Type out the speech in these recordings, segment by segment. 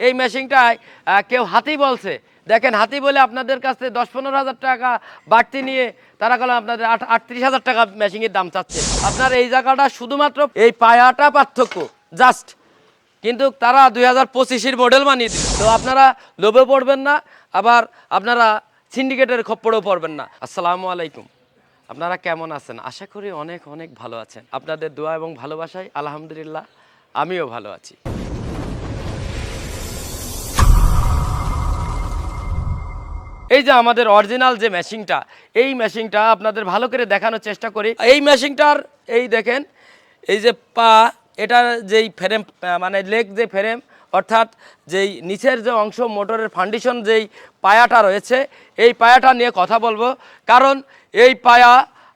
এই মেশিনটায় কেউ হাতি বলছে। দেখেন, হাতি বলে আপনাদের কাছে দশ পনেরো হাজার টাকা বাড়তি নিয়ে তারা গেল আপনাদের আট, আটত্রিশ হাজার টাকা মেশিনের দাম চাচ্ছে। আপনার এই জায়গাটা শুধুমাত্র এই পায়াটা পার্থক্য জাস্ট কিন্তু তারা দুই হাজার পঁচিশের মডেল বানিয়ে দিল। তো আপনারা লোভে পড়বেন না, আবার আপনারা সিন্ডিকেটের খপ্পরেও পড়বেন না। আসসালামু আলাইকুম। আপনারা কেমন আছেন? আশা করি অনেক অনেক ভালো আছেন। আপনাদের দোয়া এবং ভালোবাসায় আলহামদুলিল্লাহ, আমিও ভালো আছি। এই যে আমাদের অরিজিনাল যে মেশিনটা এই মেশিনটা আপনাদের ভালো করে দেখানোর চেষ্টা করি। এই মেশিনটার এই দেখেন, এই যে পা, এটার যেই ফ্রেম মানে লেগ যে ফ্রেম অর্থাৎ যেই নিচের যে অংশ মোটরের ফাউন্ডেশন যেই পায়াটা রয়েছে, এই পায়াটা নিয়ে কথা বলব। কারণ এই পায়া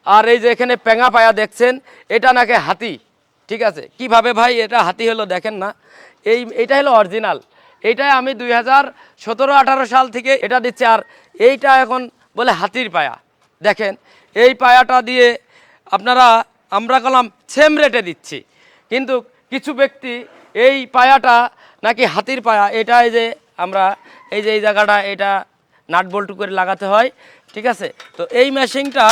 আর এই যে এখানে পেঙা পায়া দেখছেন, এটা নাকি হাতি? ঠিক আছে? কীভাবে ভাই এটা হাতি হলো দেখেন না। এই এটা হলো অরিজিনাল এইটাই আমি দুই হাজার সতেরো, আঠারো সাল থেকে এটা দিচ্ছি। আর এইটা এখন বলে হাতির পায়া। দেখেন, এই পায়াটা দিয়ে আপনারা, আমরা কলাম সেম রেটে দিচ্ছি। কিন্তু কিছু ব্যক্তি এই পায়াটা নাকি হাতির পায়া এটাই যে আমরা, এই যে এই জায়গাটা, এটা নাট বল্টু করে লাগাতে হয়, ঠিক আছে? তো এই মেশিনটা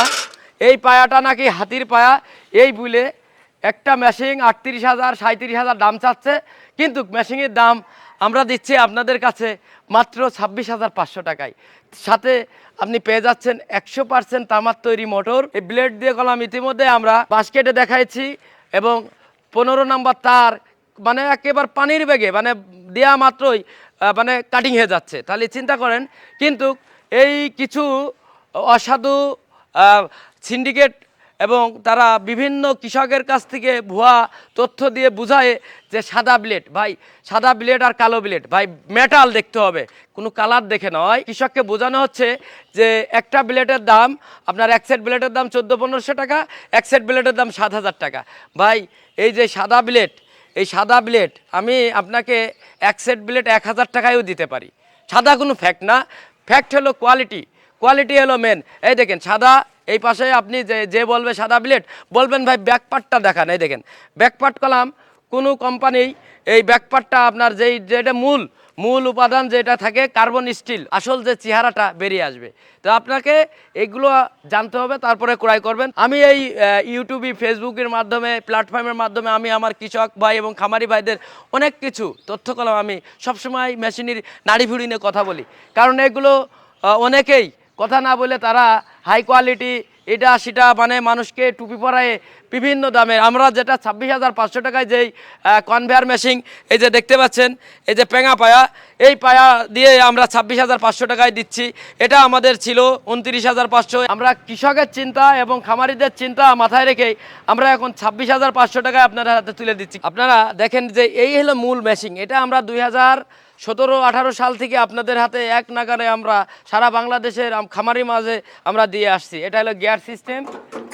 এই পায়াটা নাকি হাতির পায়া, এই বুলে একটা মেশিন আটত্রিশ হাজার সাঁত্রিশ হাজার দাম চাচ্ছে, কিন্তু মেশিনের দাম আমরা দিচ্ছি আপনাদের কাছে মাত্র ছাব্বিশ হাজার পাঁচশো টাকায়। সাথে আপনি পেয়ে যাচ্ছেন একশো পার্সেন্ট তামার তৈরি মোটর। এই ব্লেড দিয়ে কলাম ইতিমধ্যে আমরা বাস্কেটে দেখাইছি এবং পনেরো নম্বর তার মানে একেবারে পানির বেগে মানে দেয়া মাত্রই মানে কাটিং হয়ে যাচ্ছে। তাহলে চিন্তা করেন, কিন্তু এই কিছু অসাধু সিন্ডিকেট এবং তারা বিভিন্ন কৃষকের কাছ থেকে ভুয়া তথ্য দিয়ে বুঝায় যে সাদা ব্লেড, ভাই, সাদা ব্লেড আর কালো ব্লেড, ভাই মেটাল দেখতে হবে, কোনো কালার দেখে নয় কৃষককে বোঝানো হচ্ছে যে একটা ব্লেডের দাম, আপনার এক সেট ব্লেডের দাম চোদ্দ পনেরোশো টাকা, এক সেট ব্লেডের দাম সাত হাজার টাকা। ভাই, এই যে সাদা ব্লেড, এই সাদা ব্লেড, আমি আপনাকে এক সেট ব্লেড এক হাজার টাকায়ও দিতে পারি। সাদা কোনো ফ্যাক্ট না। ফ্যাক্ট হলো কোয়ালিটি কোয়ালিটি হলো মেন এই দেখেন, সাদা এই পাশে আপনি যে যে বলবে সাদা ব্লেড বলবেন ভাই ব্যাকপার্টটা দেখান, এই দেখেন। ব্যাকপার্ট কলাম, কোনো কোম্পানি এই ব্যাকপার্টটা আপনার যেই, যেটা মূল মূল উপাদান যেটা থাকে কার্বন স্টিল আসল যে চেহারাটা বেরিয়ে আসবে। তো আপনাকে এগুলো জানতে হবে, তারপরে ক্রয় করবেন। আমি এই ইউটিউবই ফেসবুকের মাধ্যমে প্ল্যাটফর্মের মাধ্যমে আমি আমার কৃষক ভাই এবং খামারি ভাইদের অনেক কিছু তথ্য কলাম। আমি সবসময় মেশিনের নাড়ি ভুড়ি নিয়ে কথা বলি। কারণ এগুলো অনেকেই কথা না বলে তারা হাই কোয়ালিটি এটা সেটা মানে মানুষকে টুপি পরায় বিভিন্ন দামে। আমরা যেটা ছাব্বিশ হাজার পাঁচশো টাকায় যেই কনভেয়ার মেশিন এই যে দেখতে পাচ্ছেন, এই যে পেঙা পায়া, এই পায়া দিয়ে আমরা ছাব্বিশ হাজার পাঁচশো টাকায় দিচ্ছি। এটা আমাদের ছিল উনত্রিশ হাজার পাঁচশো। আমরা কৃষকের চিন্তা এবং খামারিদের চিন্তা মাথায় রেখে আমরা এখন ছাব্বিশ হাজার পাঁচশো টাকায় আপনার হাতে তুলে দিচ্ছি। আপনারা দেখেন যে এই হলো মূল মেশিন এটা আমরা দুই হাজার সতেরো, আঠারো সাল থেকে আপনাদের হাতে এক নাগারে আমরা সারা বাংলাদেশের খামারি মাঝে আমরা দিয়ে আসছি। এটা হলো গিয়ার সিস্টেম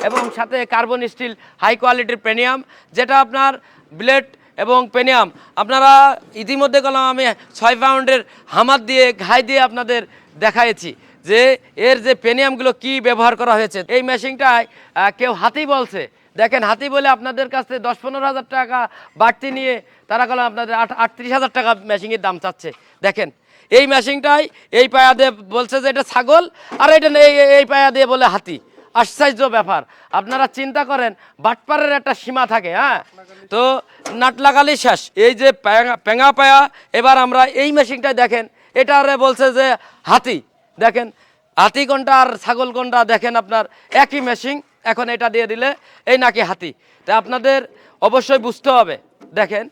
এবং সাথে কার্বন স্টিল হাই কোয়ালিটির প্রেনিয়াম যেটা আপনার ব্লেড এবং পেনিয়াম। আপনারা ইতিমধ্যে গেলাম আমি ছয় পাউন্ডের হামার দিয়ে, ঘাই দিয়ে আপনাদের দেখাইছি যে এর যে পেনিয়ামগুলো কি ব্যবহার করা হয়েছে। এই মেশিনটায় কেউ হাতেই বলছে দেখেন, হাতি বলে আপনাদের কাছে দশ পনেরো হাজার টাকা বাড়তি নিয়ে তারা গেল আপনাদের আট আটত্রিশ হাজার টাকা মেশিনের দাম চাচ্ছে। দেখেন, এই মেশিনটাই এই পায়া দিয়ে বলছে যে এটা ছাগল, আর এটা এই পায়া দিয়ে বলে হাতি। আশ্চর্য ব্যাপার। আপনারা চিন্তা করেন, বাটপারের একটা সীমা থাকে হ্যাঁ? তো নাট লাগালি শেষ। এই যে পেঙা- পেঙা পায়া, এবার আমরা এই মেশিনটাই দেখেন, এটা আরে বলছে যে হাতি। দেখেন, হাতি কোনটা আর ছাগল কোনটা, দেখেন আপনার একই মেশিন এখন এটা দিয়ে দিলে এই নাকি হাতি। তা আপনাদের অবশ্যই বুঝতে হবে। দেখেন,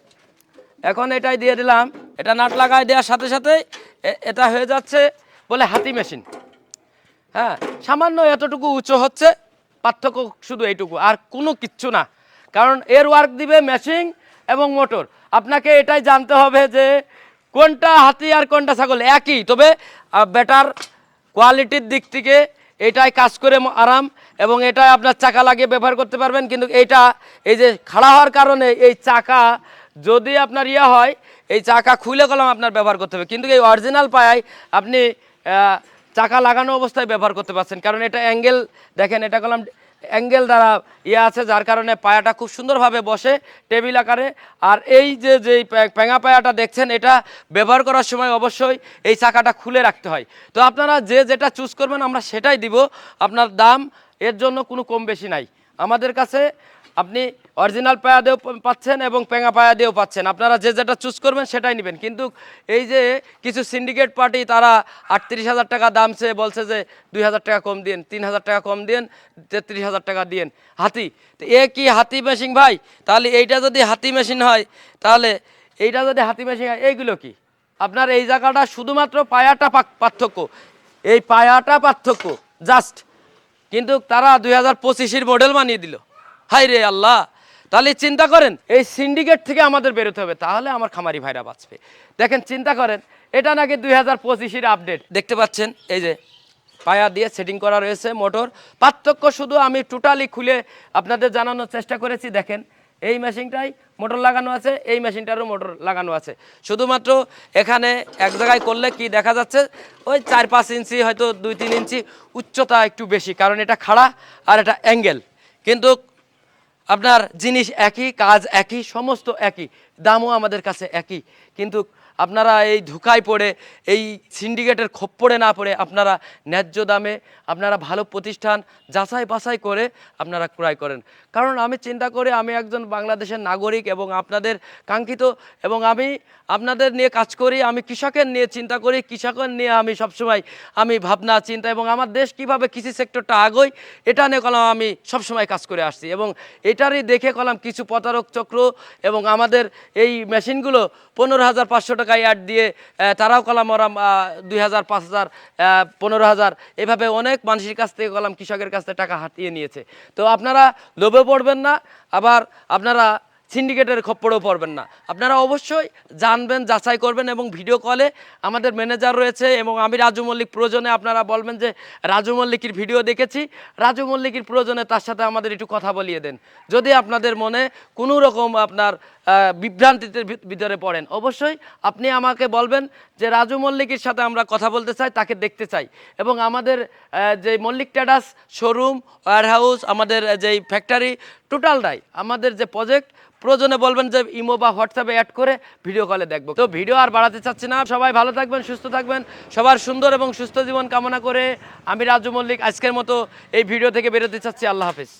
এখন এটাই দিয়ে দিলাম। এটা নাট লাগাই দেওয়ার সাথে সাথে এটা হয়ে যাচ্ছে বলে হাতি মেশিন। হ্যাঁ সামান্য এতটুকু উঁচু হচ্ছে, পার্থক্য শুধু এইটুকু, আর কোনো কিচ্ছু না। কারণ এর ওয়ার্ক দিবে মেশিন এবং মোটর আপনাকে এটাই জানতে হবে যে কোনটা হাতি আর কোনটা ছাগল একই। তবে বেটার কোয়ালিটির দিক থেকে এটাই কাজ করে আরাম। এবং এটা আপনার চাকা লাগিয়ে ব্যবহার করতে পারবেন, কিন্তু এইটা এই যে খাড়া হওয়ার কারণে এই চাকা যদি আপনার ইয়ে হয়, এই চাকা খুলে কলম আপনার ব্যবহার করতে হবে। কিন্তু এই অরিজিনাল পায়ায় আপনি চাকা লাগানো অবস্থায় ব্যবহার করতে পারছেন। কারণ এটা অ্যাঙ্গেল দেখেন এটা কলম অ্যাঙ্গেল দ্বারা ইয়ে আছে, যার কারণে পায়াটা খুব সুন্দরভাবে বসে টেবিল আকারে। আর এই যে যেই পে- পেঙা পায়াটা দেখছেন, এটা ব্যবহার করার সময় অবশ্যই এই চাকাটা খুলে রাখতে হয়। তো আপনারা যে যেটা চুজ করবেন, আমরা সেটাই দিব। আপনার দাম এর জন্য কোনো কম বেশি নাই। আমাদের কাছে আপনি অরিজিনাল পায়া দিয়েও পাচ্ছেন এবং পেঙা পায়া দিয়েও পাচ্ছেন। আপনারা যে যেটা চুজ করবেন সেটাই নেবেন। কিন্তু এই যে কিছু সিন্ডিকেট পার্টি তারা আটত্রিশ হাজার টাকা দাম বলছে যে দুই হাজার টাকা কম দিন তিন হাজার টাকা কম দিন তেত্রিশ হাজার টাকা দিন হাতি, তো এ কি হাতি মেশিন ভাই? তাহলে এইটা যদি হাতি মেশিন হয়, তাহলে এইটা যদি হাতি মেশিন হয়, এইগুলো কি? আপনার এই জায়গাটা শুধুমাত্র পায়াটা পার্থক্য। এই পায়াটা পার্থক্য। জাস্ট কিন্তু তারা দুই হাজার পঁচিশের মডেল বানিয়ে দিল। হাই রে আল্লাহ। তাহলে চিন্তা করেন, এই সিন্ডিকেট থেকে আমাদের বেরোতে হবে, তাহলে আমার খামারি ভাইরা বাঁচবে। দেখেন, চিন্তা করেন, এটা নাকি দুই হাজার পঁচিশের আপডেট দেখতে পাচ্ছেন, এই যে পায়া দিয়ে সেটিং করা রয়েছে মোটর পার্থক্য শুধু আমি টোটালি খুলে আপনাদের জানানোর চেষ্টা করেছি, দেখেন এই মেশিনটাই মোটর লাগানো আছে, এই মেশিনটারও মোটর লাগানো আছে। শুধুমাত্র এখানে এক জায়গায় করলে কি দেখা যাচ্ছে, ওই চার পাঁচ ইঞ্চি, হয়তো দুই তিন ইঞ্চি উচ্চতা একটু বেশি, কারণ এটা খাড়া আর এটা অ্যাঙ্গেল। কিন্তু আপনার জিনিস একই, কাজ একই, সমস্ত একই। দামও আমাদের কাছে একই। কিন্তু আপনারা এই ধোকায় পড়ে, এই সিন্ডিকেটের খপ্পড়ে না পড়ে আপনারা ন্যায্য দামে আপনারা ভালো প্রতিষ্ঠান যাচাই বাছাই করে আপনারা ক্রয় করেন। কারণ আমি চিন্তা করি আমি একজন বাংলাদেশের নাগরিক এবং আপনাদের কাঙ্ক্ষিত এবং আমি আপনাদের নিয়ে কাজ করি, আমি কৃষকের নিয়ে চিন্তা করি, কৃষকের নিয়ে আমি সবসময় আমি ভাবনা, চিন্তা এবং আমার দেশ কীভাবে কৃষি সেক্টরটা আgoয় এটা নিয়ে কলাম আমি সবসময় কাজ করে আসছি এবং এটারই দেখে কলাম কিছু প্রতারক চক্র এবং আমাদের এই মেশিনগুলো পনেরো হাজার পাঁচশো টাকায় অ্যাড দিয়ে তারাও কলাম, ওরা দুই হাজার, পাঁচ হাজার পনেরো হাজার। এভাবে অনেক মানুষের কাছ থেকে কলাম কৃষকের কাছ থেকে টাকা হাতিয়ে নিয়েছে। তো আপনারা লোভে পড়বেন না, আবার আপনারা সিন্ডিকেটের খপ্পরেও পড়বেন না। আপনারা অবশ্যই জানবেন, যাচাই করবেন এবং ভিডিও কলে আমাদের ম্যানেজার রয়েছে এবং আমি রাজু মল্লিক প্রয়োজনে আপনারা বলবেন যে, রাজু মল্লিকের ভিডিও দেখেছি। রাজু মল্লিকের প্রয়োজনে তার সাথে আমাদের একটু কথা বলিয়ে দেন। যদি আপনাদের মনে কোনো রকম আপনার বিভ্রান্তিতে ভিতরে পড়েন। অবশ্যই আপনি আমাকে বলবেন যে রাজু মল্লিকের সাথে আমরা কথা বলতে চাই, তাকে দেখতে চাই। এবং আমাদের যে মল্লিক ট্যাডাস, শোরুম ওয়ার হাউস আমাদের যেই ফ্যাক্টরি টোটালটাই আমাদের যে প্রজেক্ট প্রয়োজনে বলবেন যে ইমো বা হোয়াটসঅ্যাপে অ্যাড করে ভিডিও কলে দেখব। তো ভিডিও আর বাড়াতে চাচ্ছি না। সবাই ভালো থাকবেন, সুস্থ থাকবেন। সবার সুন্দর এবং সুস্থ জীবন কামনা করে আমি রাজু মল্লিক আজকের মতো এই ভিডিও থেকে বেরোতে চাচ্ছি। আল্লাহ হাফিজ।